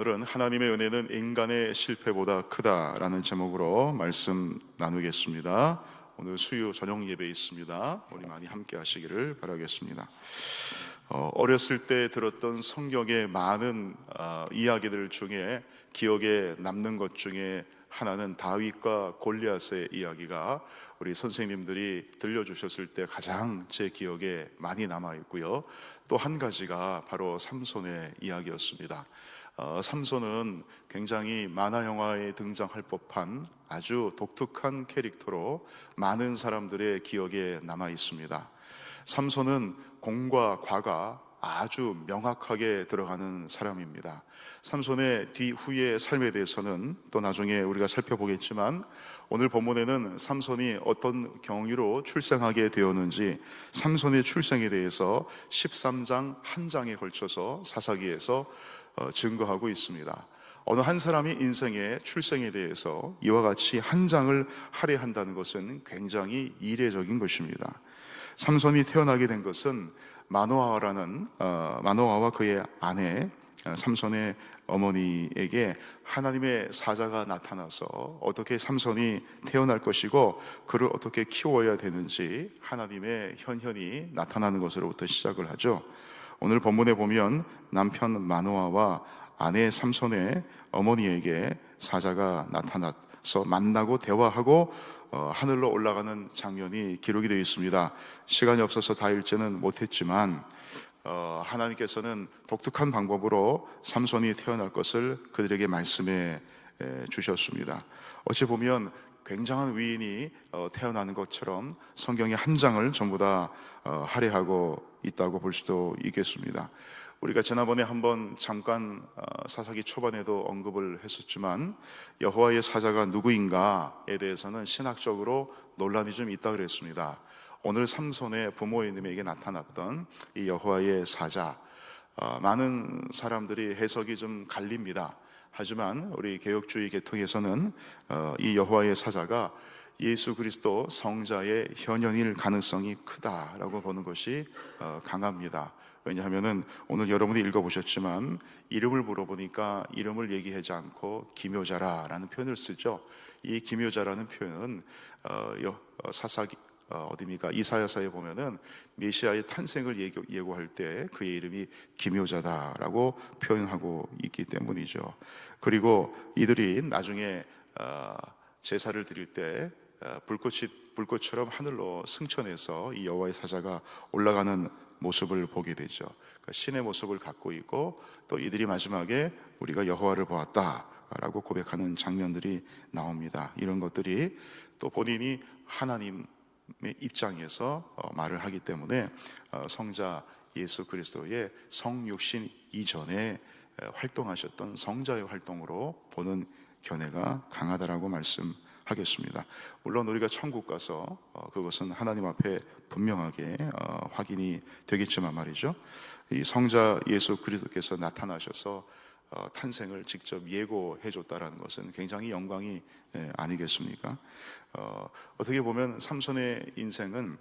오늘은 하나님의 은혜는 인간의 실패보다 크다라는 제목으로 말씀 나누겠습니다. 오늘 수요 저녁 예배 있습니다. 우리 많이 함께 하시기를 바라겠습니다. 어, 어렸을 때 들었던 성경의 많은 어, 이야기들 중에 기억에 남는 것 중에 하나는 다윗과 골리앗의 이야기가 우리 선생님들이 들려주셨을 때 가장 제 기억에 많이 남아 있고요. 또 한 가지가 바로 삼손의 이야기였습니다. 어, 삼손은 굉장히 만화 영화에 등장할 법한 아주 독특한 캐릭터로 많은 사람들의 기억에 남아 있습니다. 삼손은 공과 과가 아주 명확하게 들어가는 사람입니다. 삼손의 뒤후의 삶에 대해서는 또 나중에 우리가 살펴보겠지만 오늘 본문에는 삼손이 어떤 경위로 출생하게 되었는지 삼손의 출생에 대해서 13장 한 장에 걸쳐서 사사기에서 어, 증거하고 있습니다. 어느 한 사람이 인생의 출생에 대해서 이와 같이 한 장을 할애한다는 것은 굉장히 이례적인 것입니다. 삼손이 태어나게 된 것은 마노아라는 어, 마노아와 그의 아내 어, 삼손의 어머니에게 하나님의 사자가 나타나서 어떻게 삼손이 태어날 것이고 그를 어떻게 키워야 되는지 하나님의 현현이 나타나는 것으로부터 시작을 하죠. 오늘 본문에 보면 남편 마노아와 아내 삼손의 어머니에게 사자가 나타나서 만나고 대화하고 어, 하늘로 올라가는 장면이 기록이 되어 있습니다. 시간이 없어서 다 읽지는 못했지만 어, 하나님께서는 독특한 방법으로 삼손이 태어날 것을 그들에게 말씀해 에, 주셨습니다. 어찌 보면 굉장한 위인이 어, 태어나는 것처럼 성경의 한 장을 전부 다 어, 할애하고 있다고 볼 수도 있겠습니다. 우리가 지난번에 한번 잠깐 어, 사사기 초반에도 언급을 했었지만 여호와의 사자가 누구인가에 대해서는 신학적으로 논란이 좀 있다 그랬습니다. 오늘 삼손의 부모님에게 나타났던 이 여호와의 사자 어, 많은 사람들이 해석이 좀 갈립니다. 하지만 우리 개혁주의 계통에서는 어, 이 여호와의 사자가 예수 그리스도 성자의 현현일 가능성이 크다라고 보는 것이 어, 강합니다. 왜냐하면은 오늘 여러분이 읽어보셨지만 이름을 물어보니까 이름을 얘기하지 않고 기묘자라라는 표현을 쓰죠. 이 기묘자라는 표현은 어, 사사기 어, 어디입니까? 이사야서에 보면은 메시아의 탄생을 예고, 예고 할 때 그의 이름이 기묘자다라고 표현하고 있기 때문이죠. 그리고 이들이 나중에 어, 제사를 드릴 때 어, 불꽃이 불꽃처럼 하늘로 승천해서 이 여호와의 사자가 올라가는 모습을 보게 되죠. 그러니까 신의 모습을 갖고 있고 또 이들이 마지막에 우리가 여호와를 보았다 라고 고백하는 장면들이 나옵니다. 이런 것들이 또 본인이 하나님의 입장에서 어, 말을 하기 때문에 어, 성자 예수 그리스도의 성육신 이전에 에, 활동하셨던 성자의 활동으로 보는 견해가 강하다라고 말씀하겠습니다. 물론 우리가 천국 가서 어, 그것은 하나님 앞에 분명하게 어, 확인이 되겠지만 말이죠. 이 성자 예수 그리스도께서 나타나셔서 어, 탄생을 직접 예고해 줬다라는 것은 굉장히 영광이 예, 아니겠습니까? 어, 어떻게 보면 삼손의 인생은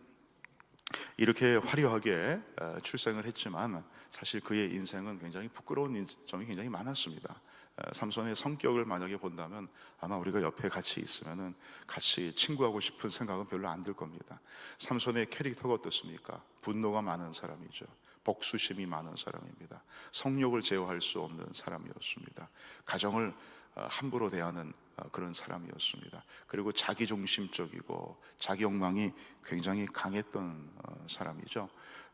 이렇게 화려하게 어, 출생을 했지만 사실 그의 인생은 굉장히 부끄러운 인- 점이 굉장히 많았습니다. 어, 삼손의 성격을 만약에 본다면 아마 우리가 옆에 같이 있으면은 같이 친구하고 싶은 생각은 별로 안 들 겁니다. 삼손의 캐릭터가 어떻습니까? 분노가 많은 사람이죠. 복수심이 많은 사람입니다. 성욕을 제어할 수 없는 사람이었습니다. 가정을 어, 함부로 대하는 어, 그런 사람이었습니다. 그리고 자기중심적이고 자기 욕망이 굉장히 강했던 어, 사람이죠.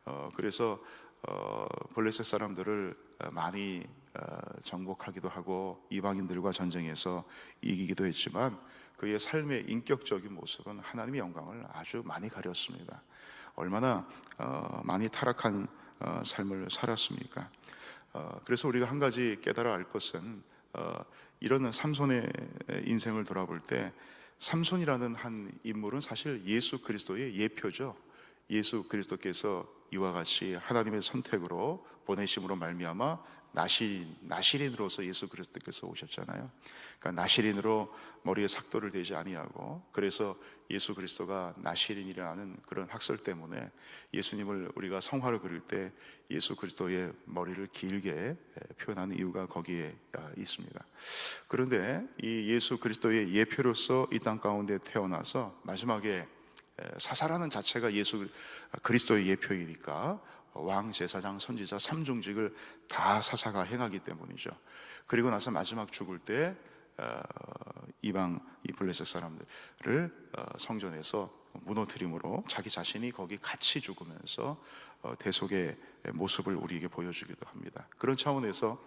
어, 그래서 어, 블레셋 사람들을 어, 많이 어, 정복하기도 하고 이방인들과 전쟁에서 이기기도 했지만 그의 삶의 인격적인 모습은 하나님의 영광을 아주 많이 가렸습니다. 얼마나 어, 많이 타락한 어, 삶을 살았습니까? 어, 그래서 우리가 한 가지 깨달아 알 것은 어, 이런 삼손의 인생을 돌아볼 때 삼손이라는 한 인물은 사실 예수 그리스도의 예표죠. 예수 그리스도께서 이와 같이 하나님의 선택으로 보내심으로 말미암아 나시 나시린으로서 예수 그리스도께서 오셨잖아요. 그러니까 나시린으로 머리에 삭도를 대지 아니하고 그래서 예수 그리스도가 나시린이라는 그런 학설 때문에 예수님을 우리가 성화를 그릴 때 예수 그리스도의 머리를 길게 표현하는 이유가 거기에 아, 있습니다. 그런데 이 예수 그리스도의 예표로서 이 땅 가운데 태어나서 마지막에 사사라는 자체가 예수 그리스도의 예표이니까 왕, 제사장, 선지자 삼중직을 다 사사가 행하기 때문이죠. 그리고 나서 마지막 죽을 때 어, 이방 이 블레셋 사람들을 어, 성전에서 무너뜨림으로 자기 자신이 거기 같이 죽으면서 어, 대속의 모습을 우리에게 보여주기도 합니다. 그런 차원에서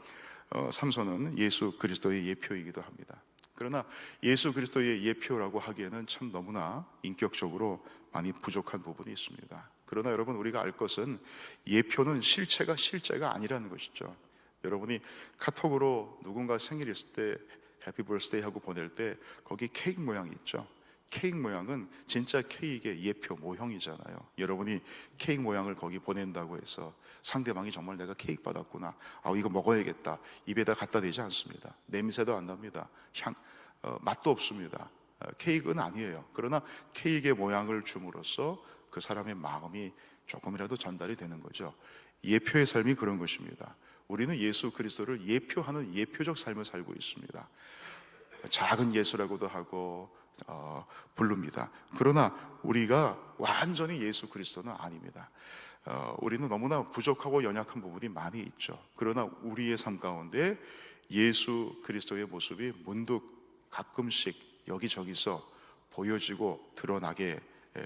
삼손은 예수 그리스도의 예표이기도 합니다. 그러나 예수 그리스도의 예표라고 하기에는 참 너무나 인격적으로 많이 부족한 부분이 있습니다. 그러나 여러분 우리가 알 것은 예표는 실체가 실제가 아니라는 것이죠. 여러분이 카톡으로 누군가 생일 있을 때 해피 벌스데이 하고 보낼 때 거기 케이크 모양이 있죠. 케이크 모양은 진짜 케이크의 예표 모형이잖아요. 여러분이 케이크 모양을 거기 보낸다고 해서 상대방이 정말 내가 케이크 받았구나. 아 이거 먹어야겠다. 입에다 갖다 대지 않습니다. 냄새도 안 납니다. 향 어, 맛도 없습니다. 어, 케이크는 아니에요. 그러나 케이크의 모양을 줌으로써 그 사람의 마음이 조금이라도 전달이 되는 거죠. 예표의 삶이 그런 것입니다. 우리는 예수 그리스도를 예표하는 예표적 삶을 살고 있습니다. 작은 예수라고도 하고 어, 부릅니다. 그러나 우리가 완전히 예수 그리스도는 아닙니다. 어, 우리는 너무나 부족하고 연약한 부분이 많이 있죠. 그러나 우리의 삶 가운데 예수 그리스도의 모습이 문득 가끔씩 여기저기서 보여지고 드러나게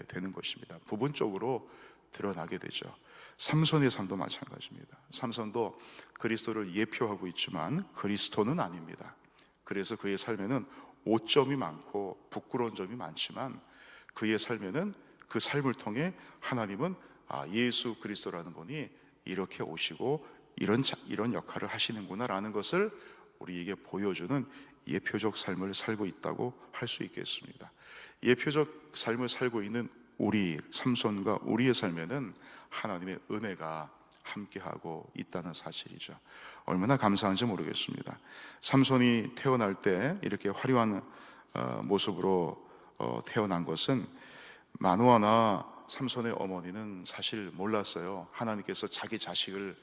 되는 것입니다. 부분적으로 드러나게 되죠. 삼손의 삶도 마찬가지입니다. 삼손도 그리스도를 예표하고 있지만 그리스도는 아닙니다. 그래서 그의 삶에는 오점이 많고 부끄러운 점이 많지만 그의 삶에는 그 삶을 통해 하나님은 아, 예수 그리스도라는 분이 이렇게 오시고 이런 이런 역할을 하시는구나라는 것을 우리에게 보여주는 예표적 삶을 살고 있다고 할 수 있겠습니다. 예표적 삶을 살고 있는 우리 삼손과 우리의 삶에는 하나님의 은혜가 함께하고 있다는 사실이죠. 얼마나 감사한지 모르겠습니다. 삼손이 태어날 때 이렇게 화려한 어, 모습으로 어, 태어난 것은 마누아나 삼손의 어머니는 사실 몰랐어요. 하나님께서 자기 자식을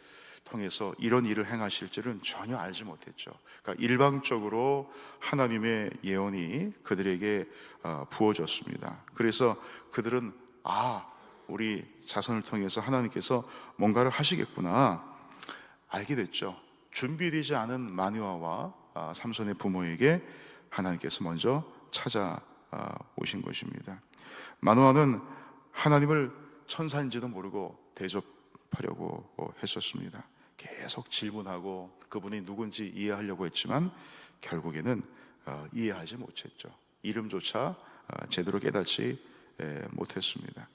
통해서 이런 일을 행하실 줄은 전혀 알지 못했죠. 그러니까 일방적으로 하나님의 예언이 그들에게 어, 부어졌습니다. 그래서 그들은 아, 우리 자손을 통해서 하나님께서 뭔가를 하시겠구나 알게 됐죠. 준비되지 않은 마누아와 아, 삼손의 부모에게 하나님께서 먼저 찾아오신 것입니다. 마누아는 하나님을 천사인지도 모르고 대접하려고 했었습니다. 계속 질문하고 그분이 누군지 이해하려고 했지만 결국에는 어, 이해하지 못했죠. 이름조차 어, 제대로 깨닫지 못했습니다.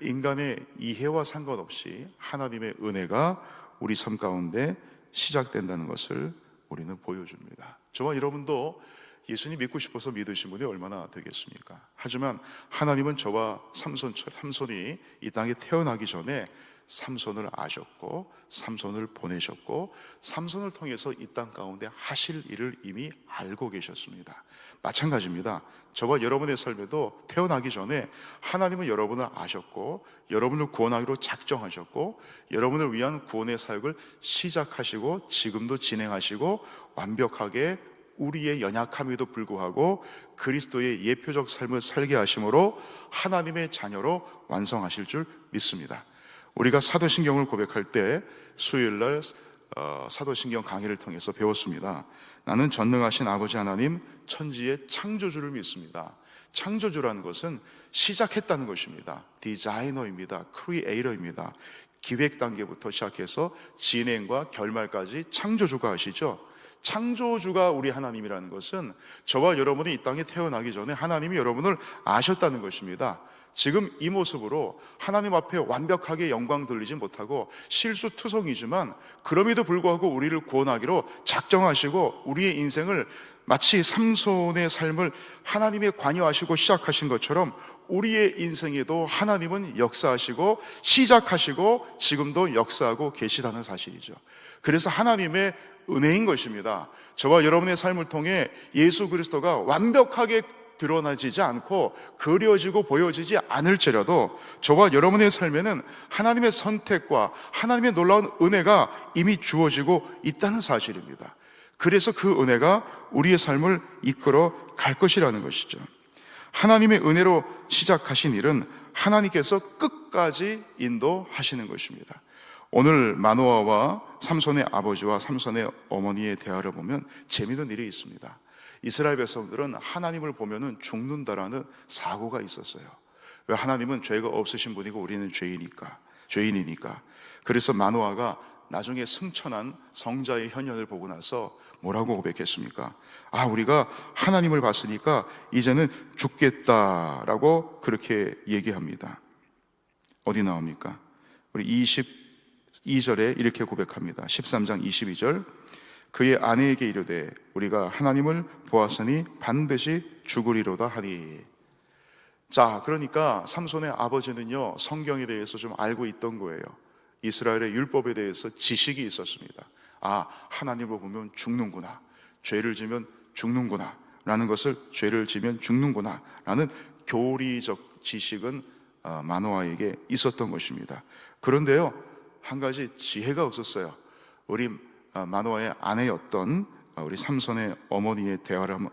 인간의 이해와 상관없이 하나님의 은혜가 우리 삶 가운데 시작된다는 것을 우리는 보여줍니다. 저와 여러분도 예수님 믿고 싶어서 믿으신 분이 얼마나 되겠습니까? 하지만 하나님은 저와 삼손, 삼손이 이 땅에 태어나기 전에 삼손을 아셨고 삼손을 보내셨고 삼손을 통해서 이 땅 가운데 하실 일을 이미 알고 계셨습니다. 마찬가지입니다. 저와 여러분의 삶에도 태어나기 전에 하나님은 여러분을 아셨고 여러분을 구원하기로 작정하셨고 여러분을 위한 구원의 사역을 시작하시고 지금도 진행하시고 완벽하게 우리의 연약함에도 불구하고 그리스도의 예표적 삶을 살게 하심으로 하나님의 자녀로 완성하실 줄 믿습니다. 우리가 사도신경을 고백할 때 수요일 날 어, 사도신경 강의를 통해서 배웠습니다. 나는 전능하신 아버지 하나님 천지의 창조주를 믿습니다. 창조주라는 것은 시작했다는 것입니다. 디자이너입니다. 크리에이터입니다. 기획 단계부터 시작해서 진행과 결말까지 창조주가 하시죠. 창조주가 우리 하나님이라는 것은 저와 여러분이 이 땅에 태어나기 전에 하나님이 여러분을 아셨다는 것입니다. 지금 이 모습으로 하나님 앞에 완벽하게 영광 돌리지 못하고 실수투성이지만 그럼에도 불구하고 우리를 구원하기로 작정하시고 우리의 인생을 마치 삼손의 삶을 하나님의 관여하시고 시작하신 것처럼 우리의 인생에도 하나님은 역사하시고 시작하시고 지금도 역사하고 계시다는 사실이죠. 그래서 하나님의 은혜인 것입니다. 저와 여러분의 삶을 통해 예수 그리스도가 완벽하게 드러나지지 않고 그려지고 보여지지 않을지라도 저와 여러분의 삶에는 하나님의 선택과 하나님의 놀라운 은혜가 이미 주어지고 있다는 사실입니다. 그래서 그 은혜가 우리의 삶을 이끌어 갈 것이라는 것이죠. 하나님의 은혜로 시작하신 일은 하나님께서 끝까지 인도하시는 것입니다. 오늘 마노아와 삼손의 아버지와 삼손의 어머니의 대화를 보면 재미있는 일이 있습니다. 이스라엘 백성들은 하나님을 보면은 죽는다라는 사고가 있었어요. 왜 하나님은 죄가 없으신 분이고 우리는 죄이니까, 죄인이니까. 그래서 마노아가 나중에 승천한 성자의 현현을 보고 나서 뭐라고 고백했습니까? 아, 우리가 하나님을 봤으니까 이제는 죽겠다라고 그렇게 얘기합니다. 어디 나옵니까? 우리 22절에 이렇게 고백합니다. 13장 22절. 그의 아내에게 이르되 우리가 하나님을 보았으니 반드시 죽으리로다 하니. 자, 그러니까 삼손의 아버지는요, 성경에 대해서 좀 알고 있던 거예요. 이스라엘의 율법에 대해서 지식이 있었습니다. 아, 하나님을 보면 죽는구나. 죄를 지면 죽는구나. 라는 것을 죄를 지면 죽는구나. 라는 교리적 지식은 어, 마노아에게 있었던 것입니다. 그런데요, 한 가지 지혜가 없었어요. 우리 어, 마노아의 아내였던 어, 우리 삼손의 어머니의 대화를 한번,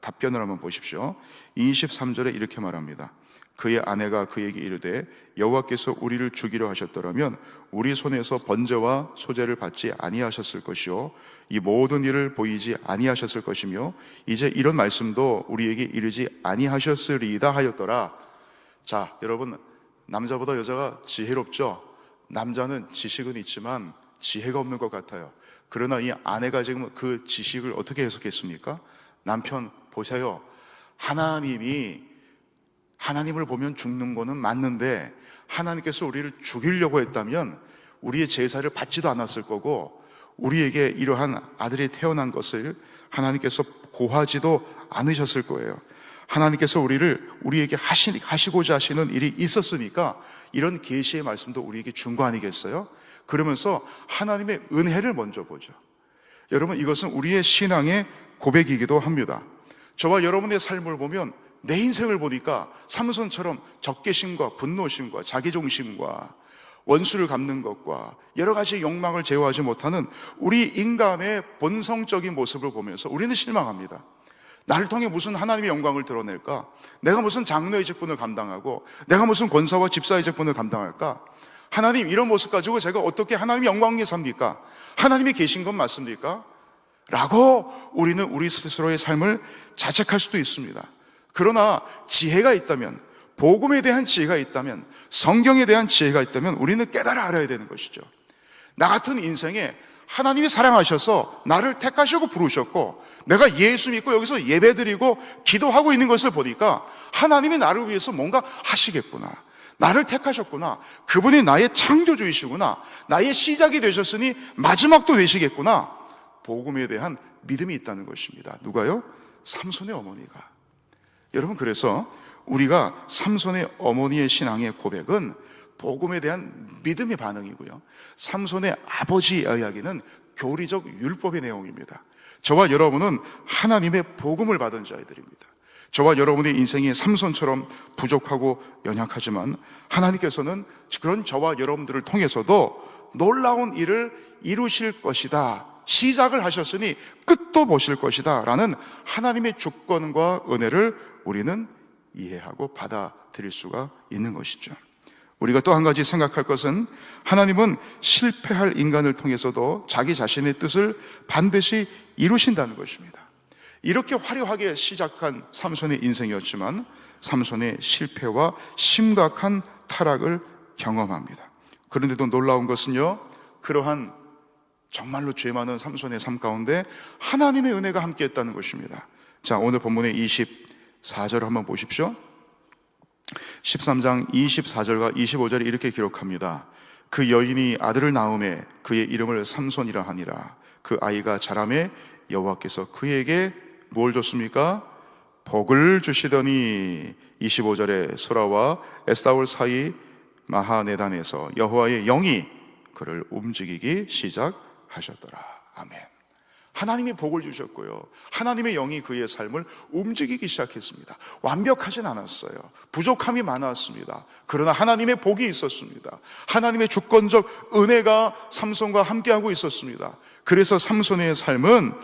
답변을 한번 보십시오. 23절에 이렇게 말합니다. 그의 아내가 그에게 이르되 여호와께서 우리를 죽이려 하셨더라면 우리 손에서 번제와 소제를 받지 아니하셨을 것이요 이 모든 일을 보이지 아니하셨을 것이며 이제 이런 말씀도 우리에게 이르지 아니하셨으리이다 하였더라. 자, 여러분 남자보다 여자가 지혜롭죠. 남자는 지식은 있지만 지혜가 없는 것 같아요. 그러나 이 아내가 지금 그 지식을 어떻게 해석했습니까? 남편 보세요. 하나님이 하나님을 보면 죽는 거는 맞는데 하나님께서 우리를 죽이려고 했다면 우리의 제사를 받지도 않았을 거고 우리에게 이러한 아들이 태어난 것을 하나님께서 고하지도 않으셨을 거예요. 하나님께서 우리를 우리에게 하시, 하시고자 하시는 일이 있었으니까 이런 계시의 말씀도 우리에게 준 거 아니겠어요? 그러면서 하나님의 은혜를 먼저 보죠. 여러분 이것은 우리의 신앙의 고백이기도 합니다. 저와 여러분의 삶을 보면 내 인생을 보니까 삼손처럼 적개심과 분노심과 자기중심과 원수를 갚는 것과 여러 가지 욕망을 제어하지 못하는 우리 인간의 본성적인 모습을 보면서 우리는 실망합니다. 나를 통해 무슨 하나님의 영광을 드러낼까? 내가 무슨 장로의 직분을 감당하고 내가 무슨 권사와 집사의 직분을 감당할까? 하나님 이런 모습 가지고 제가 어떻게 하나님의 영광에 삽니까? 하나님이 계신 건 맞습니까? 라고 우리는 우리 스스로의 삶을 자책할 수도 있습니다. 그러나 지혜가 있다면, 복음에 대한 지혜가 있다면, 성경에 대한 지혜가 있다면 우리는 깨달아 알아야 되는 것이죠. 나 같은 인생에 하나님이 사랑하셔서 나를 택하시고 부르셨고, 내가 예수 믿고 여기서 예배 드리고 기도하고 있는 것을 보니까 하나님이 나를 위해서 뭔가 하시겠구나. 나를 택하셨구나. 그분이 나의 창조주이시구나. 나의 시작이 되셨으니 마지막도 되시겠구나. 복음에 대한 믿음이 있다는 것입니다. 누가요? 삼손의 어머니가. 여러분 그래서 우리가 삼손의 어머니의 신앙의 고백은 복음에 대한 믿음의 반응이고요. 삼손의 아버지의 이야기는 교리적 율법의 내용입니다. 저와 여러분은 하나님의 복음을 받은 자들입니다. 저와 여러분의 인생이 삼손처럼 부족하고 연약하지만 하나님께서는 그런 저와 여러분들을 통해서도 놀라운 일을 이루실 것이다. 시작을 하셨으니 끝도 보실 것이다. 라는 하나님의 주권과 은혜를 우리는 이해하고 받아들일 수가 있는 것이죠. 우리가 또 한 가지 생각할 것은 하나님은 실패할 인간을 통해서도 자기 자신의 뜻을 반드시 이루신다는 것입니다. 이렇게 화려하게 시작한 삼손의 인생이었지만 삼손의 실패와 심각한 타락을 경험합니다. 그런데도 놀라운 것은요, 그러한 정말로 죄 많은 삼손의 삶 가운데 하나님의 은혜가 함께 했다는 것입니다. 자, 오늘 본문의 24절을 한번 보십시오. 13장 24절과 25절에 이렇게 기록합니다. 그 여인이 아들을 낳음에 그의 이름을 삼손이라 하니라. 그 아이가 자라매 여호와께서 그에게 뭘 줬습니까? 복을 주시더니 25절에 소라와 에스다올 사이 마하네단에서 여호와의 영이 그를 움직이기 시작하셨더라. 아멘. 하나님이 복을 주셨고요. 하나님의 영이 그의 삶을 움직이기 시작했습니다. 완벽하진 않았어요. 부족함이 많았습니다. 그러나 하나님의 복이 있었습니다. 하나님의 주권적 은혜가 삼손과 함께하고 있었습니다. 그래서 삼손의 삶은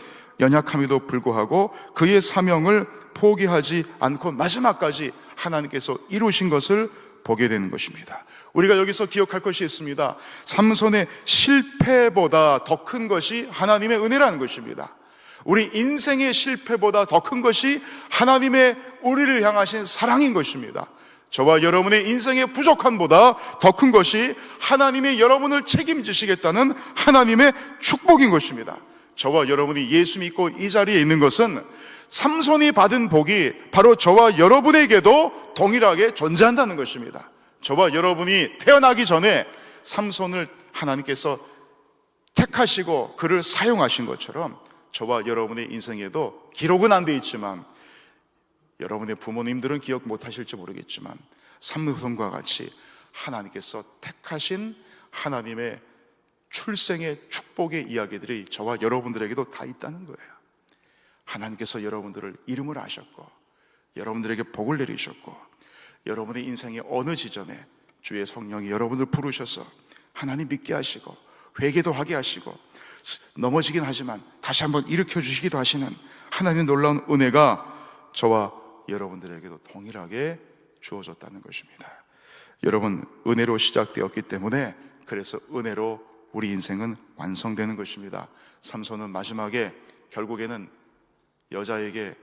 연약함에도 불구하고 그의 사명을 포기하지 않고 마지막까지 하나님께서 이루신 것을 보게 되는 것입니다. 우리가 여기서 기억할 것이 있습니다. 삼손의 실패보다 더 큰 것이 하나님의 은혜라는 것입니다. 우리 인생의 실패보다 더 큰 것이 하나님의 우리를 향하신 사랑인 것입니다. 저와 여러분의 인생의 부족함보다 더 큰 것이 하나님의 여러분을 책임지시겠다는 하나님의 축복인 것입니다. 저와 여러분이 예수 믿고 이 자리에 있는 것은 삼손이 받은 복이 바로 저와 여러분에게도 동일하게 존재한다는 것입니다. 저와 여러분이 태어나기 전에 삼손을 하나님께서 택하시고 그를 사용하신 것처럼 저와 여러분의 인생에도 기록은 안 돼 있지만 여러분의 부모님들은 기억 못 하실지 모르겠지만 삼손과 같이 하나님께서 택하신 하나님의 출생의 축복의 이야기들이 저와 여러분들에게도 다 있다는 거예요. 하나님께서 여러분들을 이름을 아셨고 여러분들에게 복을 내리셨고 여러분의 인생의 어느 지점에 주의 성령이 여러분을 부르셔서 하나님 믿게 하시고 회개도 하게 하시고 넘어지긴 하지만 다시 한번 일으켜 주시기도 하시는 하나님의 놀라운 은혜가 저와 여러분들에게도 동일하게 주어졌다는 것입니다. 여러분 은혜로 시작되었기 때문에 그래서 은혜로 우리 인생은 완성되는 것입니다. 삼손은 마지막에 결국에는 여자에게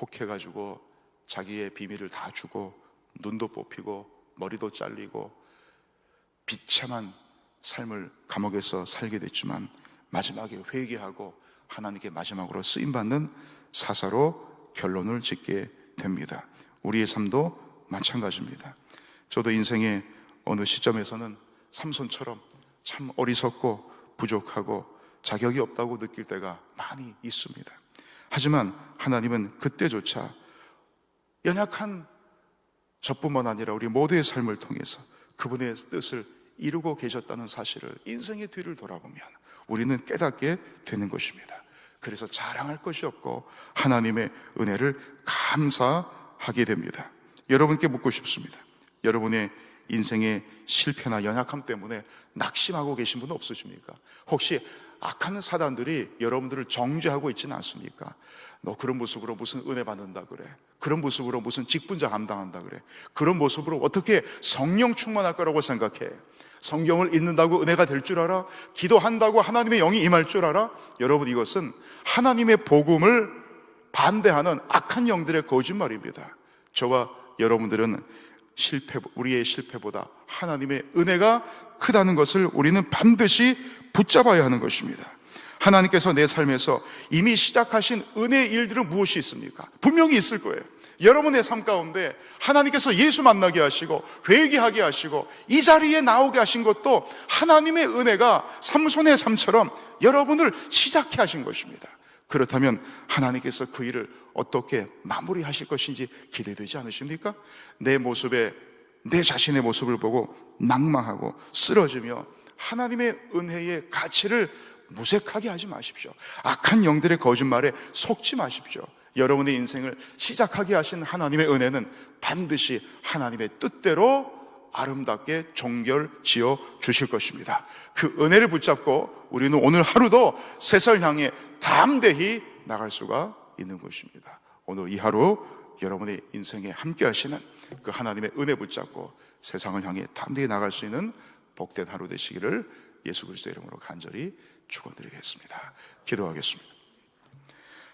혹해가지고 자기의 비밀을 다 주고 눈도 뽑히고 머리도 잘리고 비참한 삶을 감옥에서 살게 됐지만 마지막에 회개하고 하나님께 마지막으로 쓰임 받는 사사로 결론을 짓게 됩니다. 우리의 삶도 마찬가지입니다. 저도 인생의 어느 시점에서는 삼손처럼 참 어리석고 부족하고 자격이 없다고 느낄 때가 많이 있습니다. 하지만 하나님은 그때조차 연약한 저뿐만 아니라 우리 모두의 삶을 통해서 그분의 뜻을 이루고 계셨다는 사실을 인생의 뒤를 돌아보면 우리는 깨닫게 되는 것입니다. 그래서 자랑할 것이 없고 하나님의 은혜를 감사하게 됩니다. 여러분께 묻고 싶습니다. 여러분의 인생의 실패나 연약함 때문에 낙심하고 계신 분 없으십니까? 혹시 악한 사단들이 여러분들을 정죄하고 있지는 않습니까? 너 그런 모습으로 무슨 은혜 받는다 그래? 그런 모습으로 무슨 직분자 감당한다 그래? 그런 모습으로 어떻게 성령 충만할 거라고 생각해? 성경을 읽는다고 은혜가 될 줄 알아? 기도한다고 하나님의 영이 임할 줄 알아? 여러분 이것은 하나님의 복음을 반대하는 악한 영들의 거짓말입니다. 저와 여러분들은 실패, 우리의 실패보다 하나님의 은혜가 크다는 것을 우리는 반드시 붙잡아야 하는 것입니다. 하나님께서 내 삶에서 이미 시작하신 은혜의 일들은 무엇이 있습니까? 분명히 있을 거예요. 여러분의 삶 가운데 하나님께서 예수 만나게 하시고 회개하게 하시고 이 자리에 나오게 하신 것도 하나님의 은혜가 삼손의 삶처럼 여러분을 시작해 하신 것입니다. 그렇다면 하나님께서 그 일을 어떻게 마무리하실 것인지 기대되지 않으십니까? 내 모습에 내 자신의 모습을 보고 낭망하고 쓰러지며 하나님의 은혜의 가치를 무색하게 하지 마십시오. 악한 영들의 거짓말에 속지 마십시오. 여러분의 인생을 시작하게 하신 하나님의 은혜는 반드시 하나님의 뜻대로 아름답게 종결 지어 주실 것입니다. 그 은혜를 붙잡고 우리는 오늘 하루도 세상 향해 담대히 나갈 수가 있는 것입니다. 오늘 이 하루 여러분의 인생에 함께 하시는 그 하나님의 은혜 붙잡고 세상을 향해 담대히 나갈 수 있는 복된 하루 되시기를 예수 그리스도 이름으로 간절히 축원드리겠습니다. 기도하겠습니다.